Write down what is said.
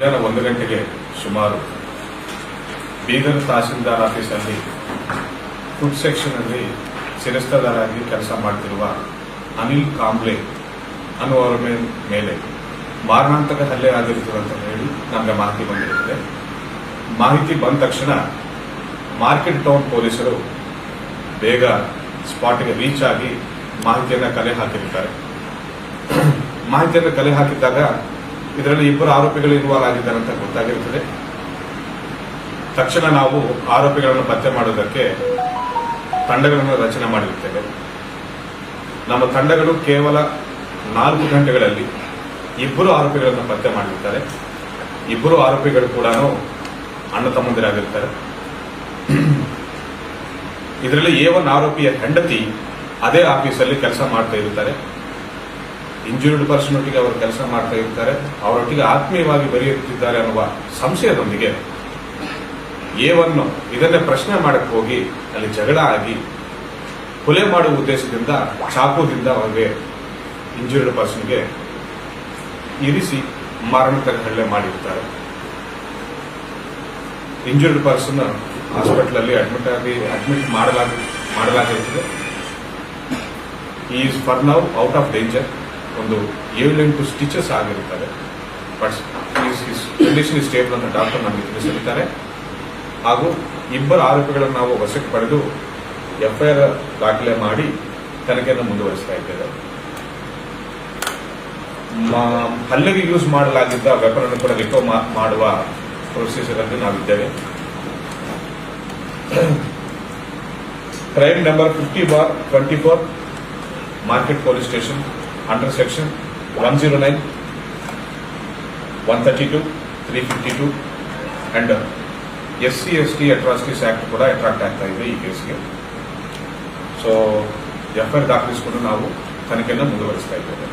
ಮಧ್ಯಾಹ್ನ ಒಂದು ಗಂಟೆಗೆ ಸುಮಾರು ಬೀದರ್ ತಹಸೀಲ್ದಾರ್ ಆಫೀಸಲ್ಲಿ ಫುಡ್ ಸೆಕ್ಷನ್ ಅಲ್ಲಿ ಶಿರಸ್ತದಾರಾಗಿ ಕೆಲಸ ಮಾಡ್ತಿರುವ ಅನಿಲ್ ಕಾಂಬ್ಲೆ ಅನ್ನುವರ ಮೇಲೆ ಮಾರಣಾಂತಕ ಹಲ್ಲೆ ಆಗಿರುತ್ತದೆ ಅಂತ ಹೇಳಿ ನಮಗೆ ಮಾಹಿತಿ ಬಂದಿರುತ್ತದೆ. ಮಾಹಿತಿ ಬಂದ ತಕ್ಷಣ ಮಾರ್ಕೆಟ್ ಟೌನ್ ಪೊಲೀಸರು ಬೇಗ ಸ್ಪಾಟ್ಗೆ ರೀಚ್ ಆಗಿ ಮಾಹಿತಿಯನ್ನು ಕಲೆ ಹಾಕಿರುತ್ತಾರೆ. ಮಾಹಿತಿಯನ್ನು ಕಲೆ ಹಾಕಿದ್ದಾಗ ಇದರಲ್ಲಿ ಇಬ್ಬರು ಆರೋಪಿಗಳು ಇನ್ವಾಲ್ವ್ ಆಗಿದ್ದಾರೆ ಅಂತ ಗೊತ್ತಾಗಿರುತ್ತದೆ. ತಕ್ಷಣ ನಾವು ಆರೋಪಿಗಳನ್ನು ಪತ್ತೆ ಮಾಡುವುದಕ್ಕೆ ತಂಡಗಳನ್ನು ರಚನೆ ಮಾಡಿರುತ್ತೇವೆ. ನಮ್ಮ ತಂಡಗಳು ಕೇವಲ ನಾಲ್ಕು ಗಂಟೆಗಳಲ್ಲಿ ಇಬ್ಬರು ಆರೋಪಿಗಳನ್ನು ಪತ್ತೆ ಮಾಡಿರ್ತಾರೆ ಇಬ್ಬರು ಆರೋಪಿಗಳು ಕೂಡ ಅಣ್ಣ ತಮ್ಮಂದಿರಾಗಿರ್ತಾರೆ ಇದರಲ್ಲಿ ಏ ಒನ್ ಆರೋಪಿಯ ಹೆಂಡತಿ ಅದೇ ಆಫೀಸಲ್ಲಿ ಕೆಲಸ ಮಾಡ್ತಾ ಇರ್ತಾರೆ ಇಂಜೂರ್ಡ್ ಪರ್ಸನ್ ಒಟ್ಟಿಗೆ ಅವರು ಕೆಲಸ ಮಾಡ್ತಾ ಇರ್ತಾರೆ, ಅವರೊಟ್ಟಿಗೆ ಆತ್ಮೀಯವಾಗಿ ಬರೆಯುತ್ತಿದ್ದಾರೆ ಅನ್ನುವ ಸಂಶಯದೊಂದಿಗೆ ಏವನ್ನು ಇದನ್ನೇ ಪ್ರಶ್ನೆ ಮಾಡಕ್ಕೆ ಹೋಗಿ, ಅಲ್ಲಿ ಜಗಳ ಆಗಿ ಕೊಲೆ ಮಾಡುವ ಉದ್ದೇಶದಿಂದ, ಚಾಕುದಿಂದ ಅವರಿಗೆ ಇಂಜೂರ್ಡ್ ಪರ್ಸನ್ಗೆ ಇರಿಸಿ ಮರಣ ಹಲ್ಲೆ ಮಾಡಿರ್ತಾರೆ. ಇಂಜೂರ್ಡ್ ಪರ್ಸನ್ ಹಾಸ್ಪಿಟಲ್ ಅಲ್ಲಿ ಅಡ್ಮಿಟ್ ಆಗಿ ಅಡ್ಮಿಟ್ ಮಾಡಲಾಗಿ, ಮಾಡಲಾಗಿರುತ್ತದೆ. Is for now out of danger ಒಂದು ಏಳೆಂಟು ಸ್ಟಿಚಸ್ ಆಗಿರುತ್ತದೆ. ಬಟ್ ಕಂಡೀಷನ್ ಇಸ್ ಸ್ಟೇಬಲ್ ಅಂತ ಡಾಕ್ಟರ್ ನಮಗೆ ತಿಳಿಸಿರುತ್ತಾರೆ ಹಾಗೂ ಇಬ್ಬರು ಆರೋಪಿಗಳನ್ನು ನಾವು ವಶಕ್ಕೆ ಪಡೆದು ಎಫ್ಐಆರ್ ದಾಖಲೆ ಮಾಡಿ ತನಿಖೆಯನ್ನು ಮುಂದುವರಿಸ್ತಾ ಇದ್ದೇವೆ. ಹಲ್ಲೆಗೆ ಯೂಸ್ ಮಾಡಲಾಗಿದ್ದ ವೆಪನ್ ಕೂಡ ರಿಕವರ್ ಮಾಡುವ ಪ್ರೊಸೀಜರ್ ಅಲ್ಲಿ ನಾವಿದ್ದೇವೆ. Crime number fifty bar twenty four market police station under section one zero nine one thirty two three fifty two and S C S T atrocities act ಕೂಡ attract ಆಗ್ತಾ ಇದೆ ಈ ಕೇಸ್ಗೆ so FIR ದಾಖಲಿಸಿಕೊಂಡು ನಾವು ತನಿಖೆಯನ್ನು ಮುಂದುವರಿಸ್ತಾ ಇದ್ದೇವೆ